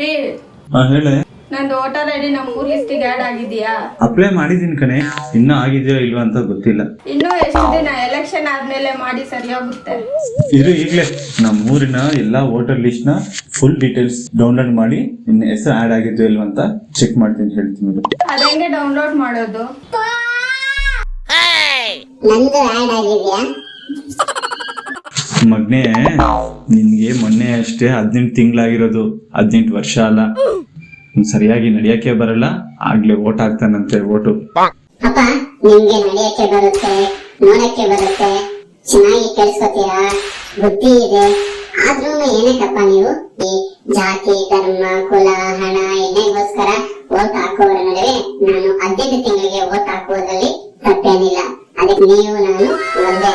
ರೀ. ಹಾ ಹೇಳೆ. ನಂದು ವೋಟರ್ ಐ ಡಿ ನಮ್ಮ ಊರ್ ಲಿಸ್ಟಿಗೆ ಆ್ಯಡ್ ಆಗಿದೆಯಾ? ಅಪ್ಲೈ ಮಾಡಿದೀನಿ ಕಣೆ. ಇನ್ನು ಆಗಿದೆಯೋ ಇಲ್ವಾ ಅಂತ ಗೊತ್ತಿಲ್ಲ. ಇನ್ನೂ ಎಷ್ಟು ದಿನ? ಎಲೆಕ್ಷನ್ ಆದ್ಮೇಲೆ ಮಾಡಿ ಸರಿಯಾಗುತ್ತೆ ಇದು ಈಗಲೇ. ನಮ್ಮ ಊರಿನ ಎಲ್ಲಾ ವೋಟರ್ ಲಿಸ್ಟ್ನ ಫುಲ್ ಡೀಟೇಲ್ಸ್ ಡೌನ್ಲೋಡ್ ಮಾಡಿ ನಿನ್ನ ಹೆಸರು ಆಡ್ ಆಗಿದೆಯೋ ಇಲ್ವಾ ಅಂತ ಚೆಕ್ ಮಾಡ್ತೀನಿ ಹೇಳ್ತೀನಿ ಇರು. ಅದ ಹೆಂಗೆ ಡೌನ್ಲೋಡ್ ಮಾಡೋದು? ನಂದು ಆಡ್ ಆಗಿದ್ಯಾ? ಮಗ್ನೆ, ನಿನ್ಗೆ ಮೊನ್ನೆ ಅಷ್ಟೇ ಹದಿನೆಂಟು ತಿಂಗಳಾಗಿರೋದು, ಹದಿನೆಂಟು ವರ್ಷ ಅಲ್ಲ. ಸರಿಯಾಗಿ ನಡಿಯಕ್ಕೆ ಬರಲ್ಲ, ಆಗ್ಲೇ ಓಟ್ ಹಾಕ್ತಾನಂತೆ ಓಟು ಅಪ್ಪ ನಡೆಯಕ್ಕೆ ಬರುತ್ತೆ, ನೋಡಕ್ಕೆ ಬರುತ್ತೆ, ಚೆನ್ನಾಗಿ ಬುದ್ಧಿ ಇದೆ. ಏನಕ್ಕಪ್ಪ ನೀವು? ಈ ಜಾತಿ, ಧರ್ಮ ಹಣ ವೋಟ್ ನಾನು ವೋಟ್ ಹಾಕುವುದರಲ್ಲಿ ತಪ್ಪೇನಿಲ್ಲ. ಅದಕ್ಕೆ ನೀವು, ನಾನು ಒಂದೇ.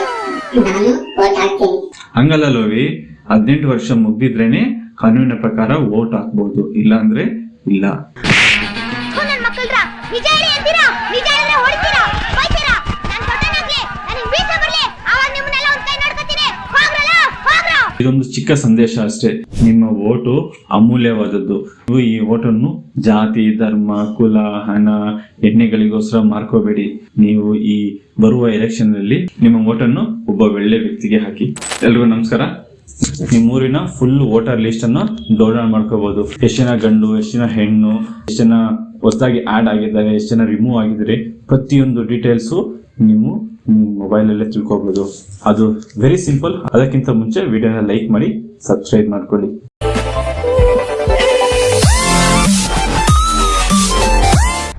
ನಾನು ವೋಟ್ ಹಾಕ್ತೀನಿ. ಹಂಗಲ್ಲ ಲೋವಿ ಹದಿನೆಂಟು ವರ್ಷ ಮುಗ್ದಿದ್ರೇನೆ ಕಾನೂನಿನ ಪ್ರಕಾರ ವೋಟ್ ಹಾಕ್ಬೋದು ಇಲ್ಲ. ಅಂದ್ರೆ ಇಲ್ಲ ಇದೊಂದು ಚಿಕ್ಕ ಸಂದೇಶ ಅಷ್ಟೇ. ನಿಮ್ಮ ಓಟು ಅಮೂಲ್ಯವಾದದ್ದು. ನೀವು ಈ ಓಟನ್ನು ಜಾತಿ ಧರ್ಮ ಕುಲ ಹಣ ಎಣ್ಣೆಗಳಿಗೋಸ್ಕರ ಮಾರ್ಕೋಬೇಡಿ. ನೀವು ಈ ಬರುವ ಎಲೆಕ್ಷನ್ ಅಲ್ಲಿ ನಿಮ್ಮ ಓಟನ್ನು ಒಬ್ಬ ಒಳ್ಳೆ ವ್ಯಕ್ತಿಗೆ ಹಾಕಿ. ಎಲ್ರಿಗೂ ನಮಸ್ಕಾರ. ನಿಮ್ಮ ಊರಿನ ಫುಲ್ ವೋಟರ್ ಲಿಸ್ಟ್ ಅನ್ನು ಡೌನ್ಲೋಡ್ ಮಾಡ್ಕೋಬಹುದು ಎಷ್ಟು ಜನ ಗಂಡು, ಎಷ್ಟು ಜನ ಹೆಣ್ಣು, ಎಷ್ಟು ಜನ ಹೊಸದಾಗಿ ಆಡ್ ಆಗಿದ್ದಾರೆ, ಎಷ್ಟು ಜನ ರಿಮೂವ್ ಆಗಿದ್ರೆ ಪ್ರತಿಯೊಂದು ಡೀಟೇಲ್ಸ್ ನೀವು ಮೊಬೈಲ್ ಅಲ್ಲೇ ತಿಳ್ಕೊಬಹುದು ಅದು ವೆರಿ ಸಿಂಪಲ್ ಅದಕ್ಕಿಂತ ಮುಂಚೆ ವಿಡಿಯೋನ ಲೈಕ್ ಮಾಡಿ ಸಬ್ಸ್ಕ್ರೈಬ್ ಮಾಡ್ಕೊಳ್ಳಿ.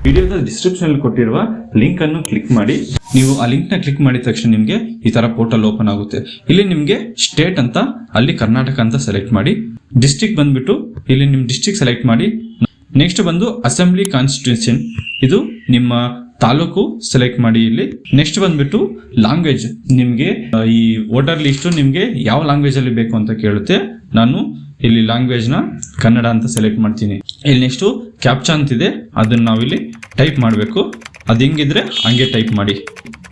ವಿಡಿಯೋದ ಡಿಸ್ಕ್ರಿಪ್ಷನ್ ಕೊಟ್ಟಿರುವ ಲಿಂಕ್ ಅನ್ನು ಕ್ಲಿಕ್ ಮಾಡಿ. ನೀವು ಆ ಲಿಂಕ್ನ ಕ್ಲಿಕ್ ಮಾಡಿದ ತಕ್ಷಣ ನಿಮಗೆ ಈ ತರ ಪೋರ್ಟಲ್ ಓಪನ್ ಆಗುತ್ತೆ. ಇಲ್ಲಿ ನಿಮಗೆ ಸ್ಟೇಟ್ ಅಂತ, ಅಲ್ಲಿ ಕರ್ನಾಟಕ ಅಂತ ಸೆಲೆಕ್ಟ್ ಮಾಡಿ. ಡಿಸ್ಟಿಕ್ ಬಂದ್ಬಿಟ್ಟು ಇಲ್ಲಿ ನಿಮ್ ಡಿಸ್ಟಿಕ್ ಸೆಲೆಕ್ಟ್ ಮಾಡಿ. ನೆಕ್ಸ್ಟ್ ಬಂದು ಅಸೆಂಬ್ಲಿ ಕಾನ್ಸ್ಟಿಟ್ಯೂಷನ್ ಇದು ನಿಮ್ಮ ತಾಲೂಕು ಸೆಲೆಕ್ಟ್ ಮಾಡಿ ಇಲ್ಲಿ. ನೆಕ್ಸ್ಟ್ ಬಂದ್ಬಿಟ್ಟು ಲ್ಯಾಂಗ್ವೇಜ್ ನಿಮಗೆ ಈ ವೋಟರ್ ಲಿಸ್ಟ್ ನಿಮಗೆ ಯಾವ ಲ್ಯಾಂಗ್ವೇಜ್ ಅಲ್ಲಿ ಬೇಕು ಅಂತ ಕೇಳುತ್ತೆ. ನಾನು ಇಲ್ಲಿ ಲ್ಯಾಂಗ್ವೇಜ್ನ ಕನ್ನಡ ಅಂತ ಸೆಲೆಕ್ಟ್ ಮಾಡ್ತೀನಿ. ಇಲ್ಲಿ ನೆಕ್ಸ್ಟ್ ಕ್ಯಾಪ್ಚಾ ಅಂತಿದೆ ಅದನ್ನ ನಾವಿಲ್ಲಿ ಟೈಪ್ ಮಾಡಬೇಕು. ಅದು ಹೆಂಗಿದ್ರೆ ಹಂಗೆ ಟೈಪ್ ಮಾಡಿ.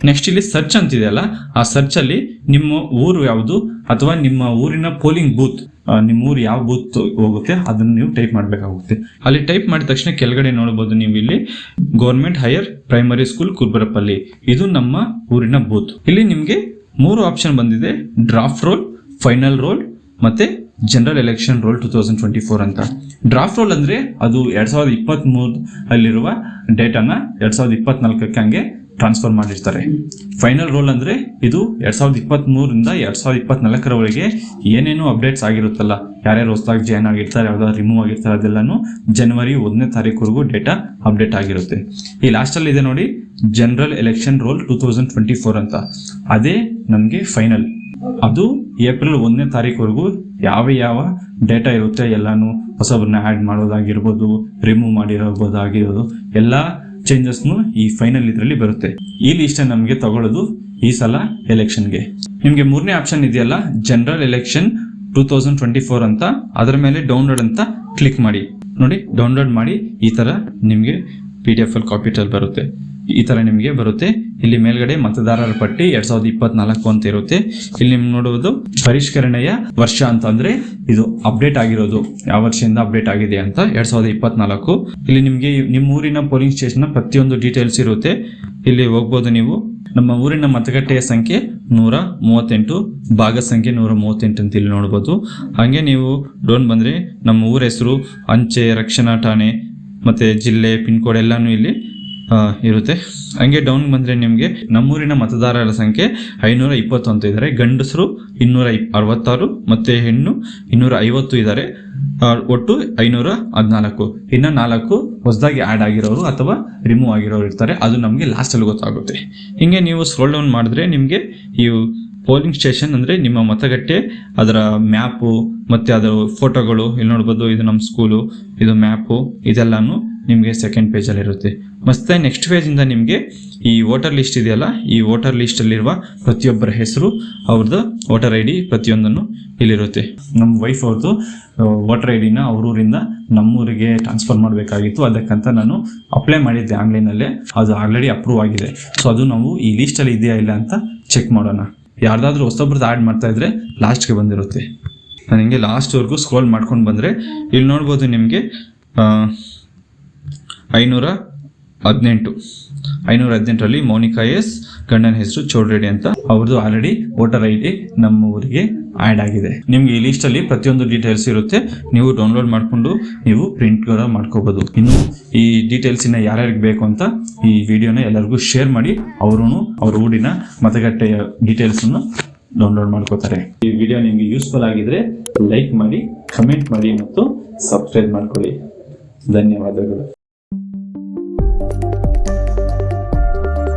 ನೆಕ್ಸ್ಟ್ ಇಲ್ಲಿ ಸರ್ಚ್ ಅಂತಿದೆ ಅಲ್ಲ, ಆ ಸರ್ಚ್ ಅಲ್ಲಿ ನಿಮ್ಮ ಊರು ಯಾವುದು ಅಥವಾ ನಿಮ್ಮ ಊರಿನ ಪೋಲಿಂಗ್ ಬೂತ್ ನಿಮ್ಮ ಊರು ಯಾವ ಬೂತ್ ಹೋಗುತ್ತೆ, ಅದನ್ನ ನೀವು ಟೈಪ್ ಮಾಡಬೇಕಾಗುತ್ತೆ. ಅಲ್ಲಿ ಟೈಪ್ ಮಾಡಿದ ತಕ್ಷಣ ಕೆಳಗಡೆ ನೋಡಬಹುದು ನೀವು ಇಲ್ಲಿ government higher primary school Kurbarapalli ಇದು ನಮ್ಮ ಊರಿನ ಬೂತ್ ಇಲ್ಲಿ ನಿಮಗೆ ಮೂರು ಆಪ್ಷನ್ ಬಂದಿದೆ. ಡ್ರಾಫ್ಟ್ ರೋಲ್ ಫೈನಲ್ ರೋಲ್ ಮತ್ತೆ general election roll two thousand twenty four ಅಂತ. ಡ್ರಾಫ್ಟ್ ರೋಲ್ ಅಂದ್ರೆ ಅದು ಎರಡ್ ಸಾವಿರದ ಇಪ್ಪತ್ತ್ ಅಲ್ಲಿರುವ ಡೇಟಾನ ಎರಡು ಸಾವಿರದ ಇಪ್ಪತ್ನಾಲ್ಕಕ್ಕೆ ಹಂಗೆ ಟ್ರಾನ್ಸ್ಫರ್ ಮಾಡಿರ್ತಾರೆ. ಫೈನಲ್ ರೋಲ್ ಅಂದ್ರೆ ಇದು ಎರಡು ಸಾವಿರದ ಇಪ್ಪತ್ತ್ಮೂರಿಂದ ಎರಡ್ ಸಾವಿರದ ಇಪ್ಪತ್ನಾಲ್ಕರವರೆಗೆ ಏನೇನು ಅಪ್ಡೇಟ್ಸ್ ಆಗಿರುತ್ತಲ್ಲ. ಯಾರ್ಯಾರು ಹೊಸದಾಗಿ ಜಾಯ್ನ್ ಆಗಿರ್ತಾರೆ, ಯಾವ್ದಾದ್ರು ರಿಮೂವ್ ಆಗಿರ್ತಾರೆ, ಅದೆಲ್ಲಾನು ಜನವರಿ ಒಂದನೇ ತಾರೀಕುವರೆಗೂ ಡೇಟಾ ಅಪ್ಡೇಟ್ ಆಗಿರುತ್ತೆ. ಈ ಲಾಸ್ಟಲ್ಲಿ ಇದೆ ನೋಡಿ general election roll two thousand twenty four ಅಂತ. ಅದೇ ನಮಗೆ ಫೈನಲ್ ಅದು ಏಪ್ರಿಲ್ ಒಂದನೇ ತಾರೀಕುವರೆಗೂ ಯಾವ ಯಾವ ಡೇಟಾ ಇರುತ್ತೆ ಎಲ್ಲಾನು ಹೊಸಬ್ರನ್ನ ಆ್ಯಡ್ ಮಾಡೋದಾಗಿರ್ಬೋದು ರಿಮೂವ್ ಮಾಡಿರೋದಾಗಿರೋದು, ಎಲ್ಲ ಚೇಂಜಸ್ನು ಈ ಫೈನಲ್ ಇದರಲ್ಲಿ ಬರುತ್ತೆ. ಈ ಲಿಸ್ಟ್ ನಮಗೆ ತಗೊಳ್ಳೋದು ಈ ಸಲ ಎಲೆಕ್ಷನ್ಗೆ ನಿಮಗೆ ಮೂರನೇ ಆಪ್ಷನ್ ಇದೆಯಲ್ಲ general election two thousand twenty four ಅಂತ. ಅದರ ಮೇಲೆ ಡೌನ್ಲೋಡ್ ಅಂತ ಕ್ಲಿಕ್ ಮಾಡಿ. ನೋಡಿ ಡೌನ್ಲೋಡ್ ಮಾಡಿ ಈ ಥರ ನಿಮಗೆ ಪಿ ಡಿ ಎಫ್ ಕಾಪಿಟಲ್ ಬರುತ್ತೆ. ಈ ತರ ನಿಮಗೆ ಬರುತ್ತೆ. ಇಲ್ಲಿ ಮೇಲ್ಗಡೆ ಮತದಾರರ ಪಟ್ಟಿ ಎರಡ್ ಸಾವಿರದ ಇಪ್ಪತ್ನಾಲ್ಕು ಅಂತ ಇರುತ್ತೆ. ಇಲ್ಲಿ ನಿಮ್ಗೆ ನೋಡುವುದು ಪರಿಷ್ಕರಣೆಯ ವರ್ಷ ಅಂತ ಅಂದ್ರೆ ಇದು ಅಪ್ಡೇಟ್ ಆಗಿರೋದು. ಯಾವ ವರ್ಷದಿಂದ ಅಪ್ಡೇಟ್ ಆಗಿದೆ ಅಂತ ಎರಡ್ ಸಾವಿರದ ಇಪ್ಪತ್ನಾಲ್ಕು. ಇಲ್ಲಿ ನಿಮಗೆ ನಿಮ್ಮ ಊರಿನ ಪೋಲಿಂಗ್ ಸ್ಟೇಷನ್ ಪ್ರತಿಯೊಂದು ಡೀಟೇಲ್ಸ್ ಇರುತ್ತೆ. ಇಲ್ಲಿ ಹೋಗ್ಬೋದು ನೀವು. ನಮ್ಮ ಊರಿನ ಮತಗಟ್ಟೆಯ ಸಂಖ್ಯೆ ನೂರ ಮೂವತ್ತೆಂಟು ಭಾಗ ಸಂಖ್ಯೆ ನೂರ ಮೂವತ್ತೆಂಟು ಅಂತ ಇಲ್ಲಿ ನೋಡ್ಬೋದು. ಹಾಗೆ ನೀವು ಡೋನ್ ಬಂದ್ರೆ ನಮ್ಮ ಊರ ಹೆಸರು, ಅಂಚೆ, ರಕ್ಷಣಾ ಠಾಣೆ, ಮತ್ತೆ ಜಿಲ್ಲೆ ಪಿನ್ ಕೋಡ್ ಎಲ್ಲಾನು ಇಲ್ಲಿ ಇರುತ್ತೆ. ಹಂಗೆ ಡೌನ್ ಬಂದ್ರೆ ನಿಮಗೆ ನಮ್ಮೂರಿನ ಮತದಾರರ ಸಂಖ್ಯೆ ಐನೂರ ಇಪ್ಪತ್ತು ಅಂತ ಇದ್ದಾರೆ ಗಂಡಸರು ಇನ್ನೂರ ಅರವತ್ತಾರು ಮತ್ತೆ ಹೆಣ್ಣು ಇನ್ನೂರ ಐವತ್ತು ಇದ್ದಾರೆ ಒಟ್ಟು ಐನೂರ ಹದಿನಾಲ್ಕು ಇನ್ನು ನಾಲ್ಕು ಹೊಸದಾಗಿ ಆ್ಯಡ್ ಆಗಿರೋರು ಅಥವಾ ರಿಮೂವ್ ಆಗಿರೋರು ಇರ್ತಾರೆ. ಅದು ನಮಗೆ ಲಾಸ್ಟಲ್ಲಿ ಗೊತ್ತಾಗುತ್ತೆ. ಹಿಂಗೆ ನೀವು ಸ್ಕ್ರೋಲ್ ಡೌನ್ ಮಾಡಿದ್ರೆ ನಿಮಗೆ ಈ ಪೋಲಿಂಗ್ ಸ್ಟೇಷನ್ ಅಂದರೆ ನಿಮ್ಮ ಮತಗಟ್ಟೆ, ಅದರ ಮ್ಯಾಪು ಮತ್ತು ಅದರ ಫೋಟೋಗಳು ಇಲ್ಲಿ ನೋಡ್ಬೋದು, ಇದು ನಮ್ಮ ಸ್ಕೂಲು ಇದು ಮ್ಯಾಪು ಇದೆಲ್ಲಾನು ನಿಮಗೆ ಸೆಕೆಂಡ್ ಪೇಜಲ್ಲಿರುತ್ತೆ ಮತ್ತೆ ನೆಕ್ಸ್ಟ್ ಪೇಜಿಂದ ನಿಮಗೆ ಈ ವೋಟರ್ ಲಿಸ್ಟ್ ಇದೆಯಲ್ಲ, ಈ ವೋಟರ್ ಲಿಸ್ಟಲ್ಲಿರುವ ಪ್ರತಿಯೊಬ್ಬರ ಹೆಸರು ಅವ್ರದ್ದು ವೋಟರ್ ಐ ಡಿ ಪ್ರತಿಯೊಂದನ್ನು ಇಲ್ಲಿರುತ್ತೆ. ನಮ್ಮ ವೈಫ್ ಅವ್ರದ್ದು ವೋಟರ್ ಐ ಡಿನ ಅವ್ರೂರಿಂದ ನಮ್ಮೂರಿಗೆ ಟ್ರಾನ್ಸ್ಫರ್ ಮಾಡಬೇಕಾಗಿತ್ತು. ಅದಕ್ಕಂತ ನಾನು ಅಪ್ಲೈ ಮಾಡಿದ್ದೆ ಆನ್ಲೈನಲ್ಲೇ. ಅದು ಆಲ್ರೆಡಿ ಅಪ್ರೂವ್ ಆಗಿದೆ. ಸೊ ಅದು ನಾವು ಈ ಲೀಸ್ಟಲ್ಲಿ ಇದೆಯಾ ಇಲ್ಲ ಅಂತ ಚೆಕ್ ಮಾಡೋಣ. ಯಾರ್ದಾದ್ರೂ ಹೊಸೊಬ್ರದ್ದು ಆ್ಯಡ್ ಮಾಡ್ತಾ ಇದ್ರೆ ಲಾಸ್ಟ್ಗೆ ಬಂದಿರುತ್ತೆ. ನಾನು ಹಿಂಗೆ ಲಾಸ್ಟ್ವರೆಗೂ ಸ್ಕ್ರೋಲ್ ಮಾಡ್ಕೊಂಡು ಬಂದರೆ, ಇಲ್ಲಿ ನೋಡ್ಬೋದು ನಿಮಗೆ ಐನೂರ ಹದಿನೆಂಟು. ಐನೂರ ಹದಿನೆಂಟರಲ್ಲಿ ಮೌನಿಕಾ ಎಸ್, ಗಂಡನ ಹೆಸರು ಚೌಡ್ರೆಡ್ಡಿ ಅಂತ. ಅವ್ರದ್ದು ಆಲ್ರೆಡಿ ವೋಟರ್ ಐ ಡಿ ನಮ್ಮ ಊರಿಗೆ ಆ್ಯಡ್ ಆಗಿದೆ. ನಿಮ್ಗೆ ಈ ಲಿಸ್ಟಲ್ಲಿ ಪ್ರತಿಯೊಂದು ಡೀಟೇಲ್ಸ್ ಇರುತ್ತೆ. ನೀವು ಡೌನ್ಲೋಡ್ ಮಾಡಿಕೊಂಡು ನೀವು ಪ್ರಿಂಟ್ ಕೂಡ ಮಾಡ್ಕೋಬೋದು. ಇನ್ನು ಈ ಡೀಟೇಲ್ಸ್ ಇನ್ನ ಯಾರ್ಯಾರಿಗೆ ಬೇಕು ಅಂತ ಈ ವಿಡಿಯೋನ ಎಲ್ಲರಿಗೂ ಶೇರ್ ಮಾಡಿ ಅವರು ಅವ್ರ ಊರಿನ ಮತಗಟ್ಟೆಯ ಡೀಟೇಲ್ಸ್ ಡೌನ್ಲೋಡ್ ಮಾಡ್ಕೋತಾರೆ. ಈ ವಿಡಿಯೋ ನಿಮಗೆ ಯೂಸ್ಫುಲ್ ಆಗಿದ್ರೆ ಲೈಕ್ ಮಾಡಿ ಕಮೆಂಟ್ ಮಾಡಿ ಮತ್ತು ಸಬ್ಸ್ಕ್ರೈಬ್ ಮಾಡ್ಕೊಳ್ಳಿ. ಧನ್ಯವಾದಗಳು.